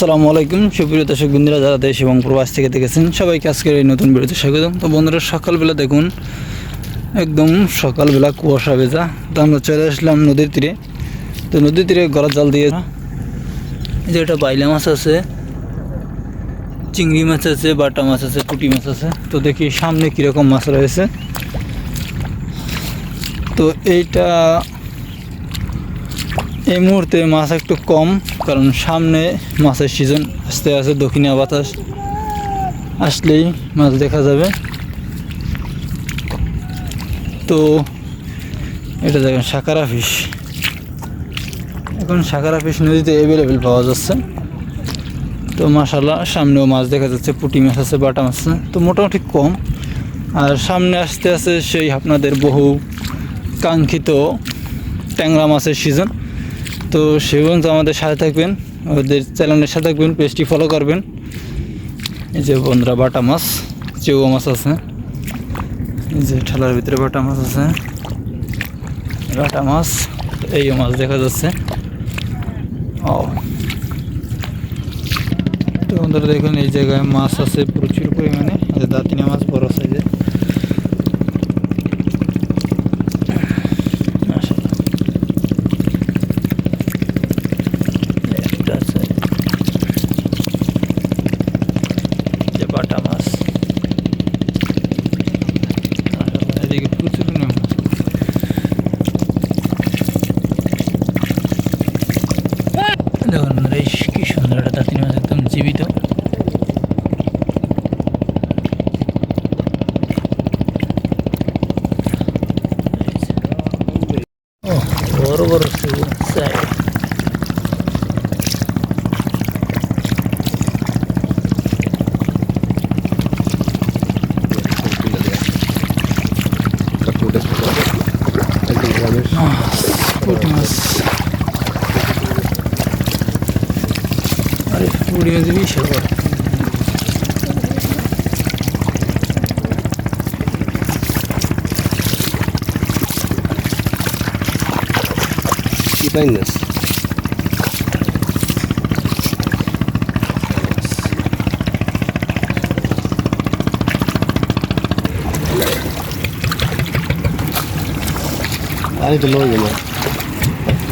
আসসালামু আলাইকুম। সুপ্রিয় দর্শক বন্ধুরা যারা দেশ এবং প্রবাস থেকে দেখেছেন, সবাইকে আজকের এই নতুন ভিডিওতে স্বাগতম। তো বন্ধুরা, সকালবেলা দেখুন, একদম সকালবেলা কুয়াশা ভেজা। তো আমরা চলে আসলাম নদীর তীরে। তো নদীর তীরে গলা জাল দিয়ে যে এটা বাইলা মাছ আছে, চিংড়ি মাছ আছে, বাটা মাছ আছে, পুঁটি মাছ আছে। তো দেখি সামনে কীরকম মাছ রয়েছে। তো এইটা এই মুহূর্তে মাছ একটু কম, কারণ সামনে মাছের সিজন আসতে আছে দক্ষিণা বাতাস আসলেই মাছ দেখা যাবে। তো এটা দেখেন, সাকারা ফিশ এখন সাকারা ফিশ নদীতে অ্যাভেলেবেল পাওয়া যাচ্ছে। তো মাসাল্লাহ সামনেও মাছ দেখা যাচ্ছে, পুঁটি মাছ আছে, বাটা মাছ আছে। তো মোটামুটি কম। আর সামনে আসতে আছে সেই আপনাদের বহু কাঙ্ক্ষিত ট্যাংরা মাছের সিজন তো সেগুলো আমাদের সাথে থাকবেন। ওদের চ্যানেলের সাথে থাকবেন পেজটি ফলো করবেন। এই যে বন্ধুরা, বাটা মাছ, চেউয়া মাছ আছে। এই যে ঠেলার ভিতরে বাটা মাছ আছে। বাটা মাছ, এই মাছ দেখা যাচ্ছে। ও তো বন্ধুরা দেখুন, এই জায়গায় মাছ আছে প্রচুর পরিমাণে। দাঁতিনা মাছ, বড় সাইজের 通ってますあれとりあえずいい車が痛いんです。あれと飲んでます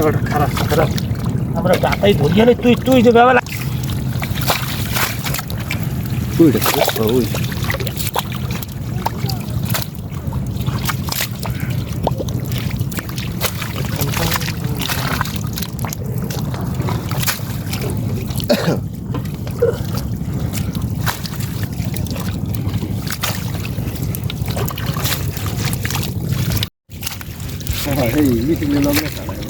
এবার খারাপ খারাপ আমরা দাতাই ধরিয়া নে তুই তুই যে বাবা Uy, that's Uy. Hey, meeting yung number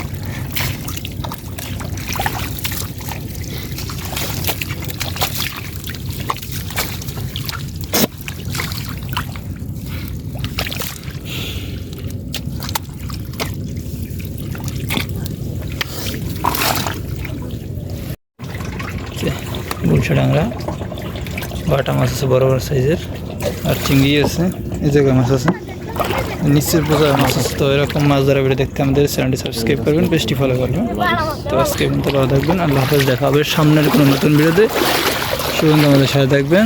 গুলশা ডাংরা বাটা মাছ আছে, বড় বড় সাইজের। আর চিংড়ি আছে, এই জায়গায় মাছ আছে। নিশ্চয় প্রচার মাছ আছে। তো এরকম মাছ ধরা ভিডিও দেখতে আমাদের চ্যানেলটি সাবস্ক্রাইব করবেন, পেজটি ফলো করবেন। তো আজকে পর্যন্ত ভালো থাকবেন, আল্লাহ হাফেজ। দেখা হবে সামনের কোনো নতুন ভিডিওতে। সুগন্ধ আমাদের সাথে থাকবেন।